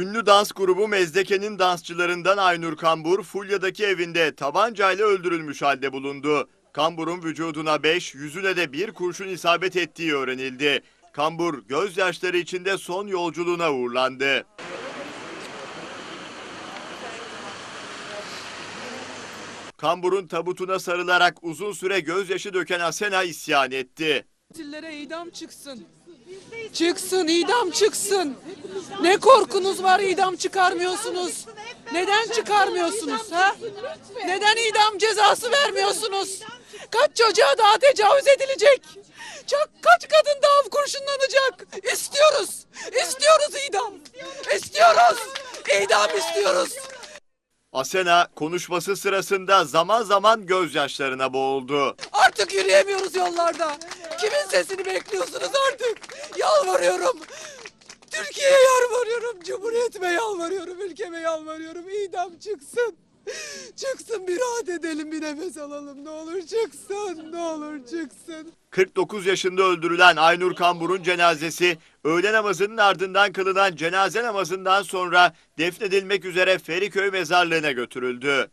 Ünlü dans grubu Mezdeke'nin dansçılarından Aynur Kambur, Fulya'daki evinde tabancayla öldürülmüş halde bulundu. Kambur'un vücuduna 5, yüzüne de bir kurşun isabet ettiği öğrenildi. Kambur gözyaşları içinde son yolculuğuna uğurlandı. Kambur'un tabutuna sarılarak uzun süre gözyaşı döken Asena isyan etti. Katillere idam çıksın. Çıksın, idam çıksın. Ne korkunuz var idam çıkarmıyorsunuz? Neden çıkarmıyorsunuz ha? Neden idam cezası vermiyorsunuz? Kaç çocuğa daha tecavüz edilecek? Çok, kaç kadın daha kurşunlanacak? İstiyoruz. İstiyoruz idam. İstiyoruz. İdam istiyoruz. Asena konuşması sırasında zaman zaman gözyaşlarına boğuldu. Artık yürüyemiyoruz yollarda. Kimin sesini bekliyorsunuz artık? Yalvarıyorum. Türkiye'ye yalvarıyorum. Cumhuriyetime yalvarıyorum. Ülkeme yalvarıyorum. İdam çıksın. Çıksın bir rahat edelim bir nefes alalım. Ne olur çıksın. Ne olur çıksın. 49 yaşında öldürülen Aynur Kambur'un cenazesi öğle namazının ardından kılınan cenaze namazından sonra defnedilmek üzere Feriköy mezarlığına götürüldü.